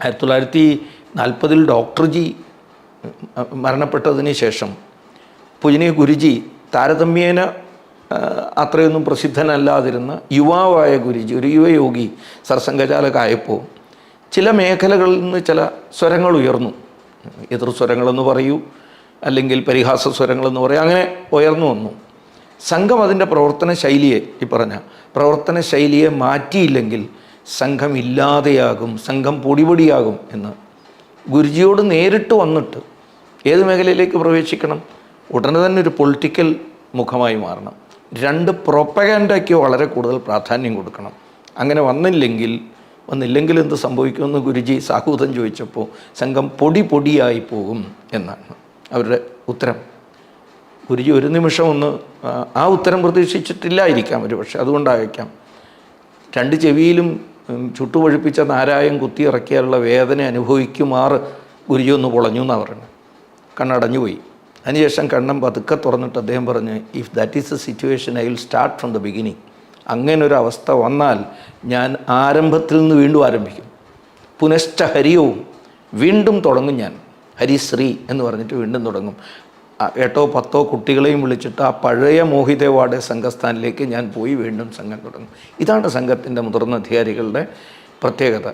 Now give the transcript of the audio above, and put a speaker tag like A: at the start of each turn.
A: ആയിരത്തി തൊള്ളായിരത്തി നാൽപ്പതിൽ ഡോക്ടർ ജി മരണപ്പെട്ടതിന് ശേഷം പൂജനീയ ഗുരുജി താരതമ്യേന അത്രയൊന്നും പ്രസിദ്ധനല്ലാതിരുന്ന യുവാവായ ഗുരുജി ഒരു യുവയോഗി സർസംഘചാലകായപ്പോൾ ചില മേഖലകളിൽ നിന്ന് ചില സ്വരങ്ങൾ ഉയർന്നു. എതിർ സ്വരങ്ങളെന്ന് പറയൂ അല്ലെങ്കിൽ പരിഹാസ സ്വരങ്ങളെന്ന് പറയൂ അങ്ങനെ ഉയർന്നു വന്നു. സംഘം അതിന്റെ പ്രവർത്തന ശൈലിയെ ഈ പറഞ്ഞ പ്രവർത്തന ശൈലിയെ മാറ്റിയില്ലെങ്കിൽ സംഘം ഇല്ലാതെയാകും സംഘം പൊടിപൊടിയാകും എന്ന് ഗുരുജിയോട് നേരിട്ട് വന്നിട്ട് ഏത് മേഖലയിലേക്ക് പ്രവേശിക്കണം? ഉടനെ തന്നെ ഒരു പൊളിറ്റിക്കൽ മുഖമായി മാറണം. രണ്ട് പ്രൊപ്പഗാൻഡയ്ക്ക് വളരെ കൂടുതൽ പ്രാധാന്യം കൊടുക്കണം. അങ്ങനെ വന്നില്ലെങ്കിൽ വന്നില്ലെങ്കിൽ എന്ത് സംഭവിക്കുമെന്ന് ഗുരുജി സാഹൂതം ചോദിച്ചപ്പോൾ സംഘം പൊടി പൊടിയായി പോകും എന്നാണ് അവരുടെ ഉത്തരം. ഗുരുജി ഒരു നിമിഷം ഒന്ന് ആ, ഉത്തരം പ്രതീക്ഷിച്ചിട്ടില്ലായിരിക്കാം ഒരു പക്ഷേ അതുകൊണ്ടായിരിക്കാം. രണ്ട് ചെവിയിലും ചുട്ടുപഴുപ്പിച്ച നാരായം കുത്തിയിറക്കിയാലുള്ള വേദന അനുഭവിക്കുമാറ് ഗുരുജി ഒന്ന് പൊളഞ്ഞു എന്നാണ് പറയുന്നത്. കണ്ണടഞ്ഞു പോയി. അതിനുശേഷം കണ്ണം പതുക്കെ തുറന്നിട്ട് അദ്ദേഹം പറഞ്ഞു if that is a situation I will start from the beginning അങ്ങനെ ഒരു അവസ്ഥ വന്നാൽ ഞാൻ ആരംഭത്തിൽ നിന്ന് വീണ്ടും ആരംഭിക്കും. പുനശ്ച ഹരിയവും വീണ്ടും തുടങ്ങും ഞാൻ. ഹരിശ്രീ എന്ന് പറഞ്ഞിട്ട് വീണ്ടും തുടങ്ങും. എട്ടോ പത്തോ കുട്ടികളെയും വിളിച്ചിട്ട് ആ പഴയ മോഹിതേവാഡ് സംഘസ്ഥാനിലേക്ക് ഞാൻ പോയി വീണ്ടും സംഘം തുടങ്ങും. ഇതാണ് സംഘത്തിന്റെ മുതിർന്ന അധികാരികളുടെ പ്രത്യേകത.